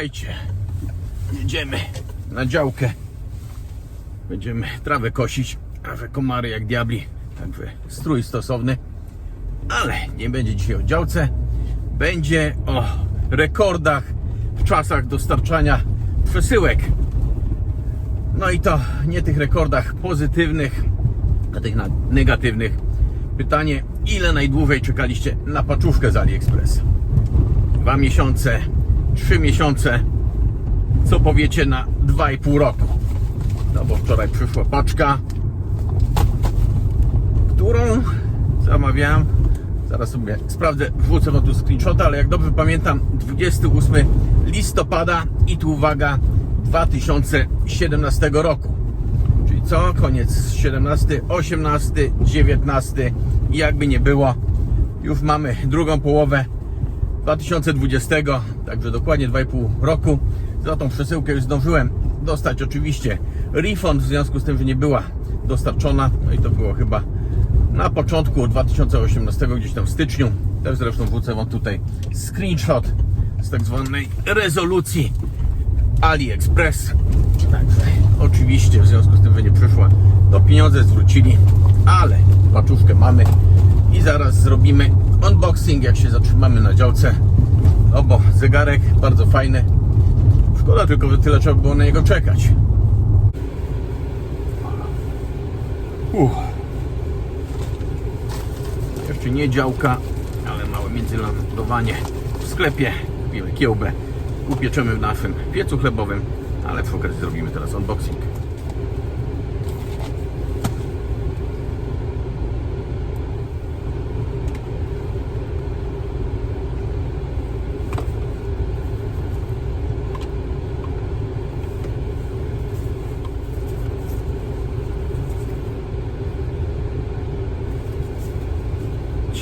Słuchajcie, jedziemy na działkę. Będziemy trawę kosić, a że komary jak diabli, także strój stosowny. Ale nie będzie dzisiaj o działce, będzie o rekordach w czasach dostarczania przesyłek. No i to nie tych rekordach pozytywnych, a tych negatywnych. Pytanie, ile najdłużej czekaliście na paczuszkę z AliExpress? Dwa miesiące, trzy miesiące, co powiecie na dwa i pół roku? No bo wczoraj przyszła paczka, którą zamawiałem. Zaraz sobie sprawdzę, wrzucę wam tu screenshota, ale jak dobrze pamiętam, 28 listopada i tu uwaga, 2017 roku. Czyli co? Koniec 17, 18, 19 i jakby nie było, już mamy drugą połowę 2020, także dokładnie 2,5 roku. Za tą przesyłkę już zdążyłem dostać oczywiście refund w związku z tym, że nie była dostarczona. No i to było chyba na początku 2018, gdzieś tam w styczniu. Też zresztą wrzucę wam tutaj screenshot z tak zwanej rezolucji AliExpress. Także oczywiście w związku z tym, że nie przyszła, to pieniądze zwrócili, ale paczuszkę mamy i zaraz zrobimy unboxing, jak się zatrzymamy na działce. No bo zegarek bardzo fajny. Szkoda tylko, że tyle trzeba było na niego czekać. Uff. Jeszcze nie działka, ale małe międzylądowanie w sklepie. Kupimy kiełbę, upieczemy w naszym piecu chlebowym, ale przy okazji zrobimy teraz unboxing.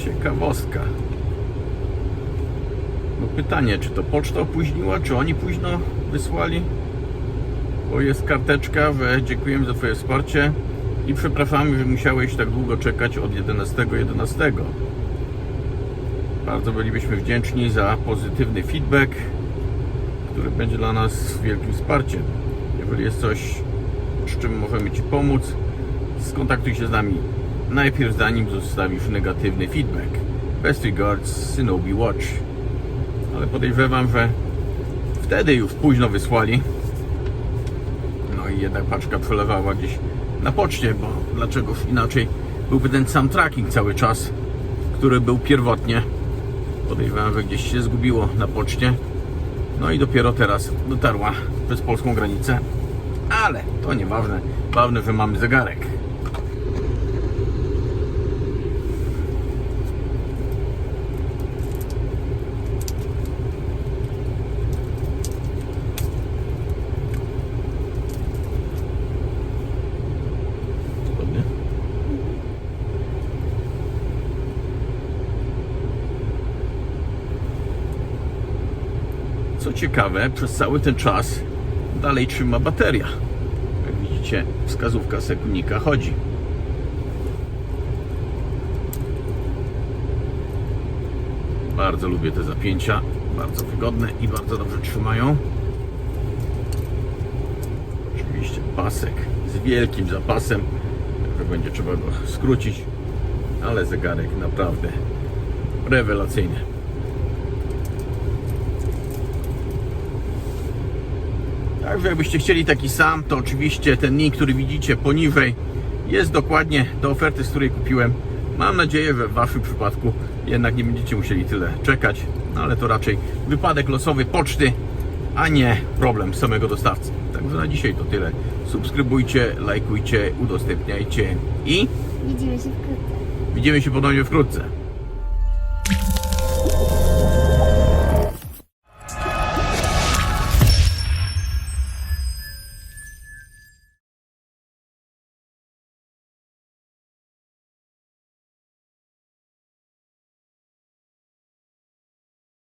Ciekawostka. No pytanie, czy to poczta opóźniła, czy oni późno wysłali? Bo jest karteczka, że dziękujemy za Twoje wsparcie i przepraszamy, że musiałeś tak długo czekać od 11.11. 11. Bardzo bylibyśmy wdzięczni za pozytywny feedback, który będzie dla nas wielkim wsparciem. Jeżeli jest coś, z czym możemy Ci pomóc, skontaktuj się z nami najpierw zanim zostawisz negatywny feedback. Best regards, Synobi Watch. Ale podejrzewam, że wtedy już późno wysłali. No i jednak paczka przelewała gdzieś na poczcie, bo dlaczegoż inaczej byłby ten sam tracking cały czas, który był pierwotnie. Podejrzewam, że gdzieś się zgubiło na poczcie. No i dopiero teraz dotarła przez polską granicę. Ale to nieważne. Ważne, że mamy zegarek. Co ciekawe, przez cały ten czas dalej trzyma bateria. Jak widzicie, wskazówka sekundnika chodzi. Bardzo lubię te zapięcia, bardzo wygodne i bardzo dobrze trzymają. Oczywiście pasek z wielkim zapasem, także będzie trzeba go skrócić, ale zegarek naprawdę rewelacyjny. Także jakbyście chcieli taki sam, to oczywiście ten link, który widzicie poniżej jest dokładnie do oferty, z której kupiłem. Mam nadzieję, że w Waszym przypadku jednak nie będziecie musieli tyle czekać, no ale to raczej wypadek losowy poczty, a nie problem samego dostawcy. Także na dzisiaj to tyle. Subskrybujcie, lajkujcie, udostępniajcie i Widzimy się wkrótce. widzimy się ponownie wkrótce.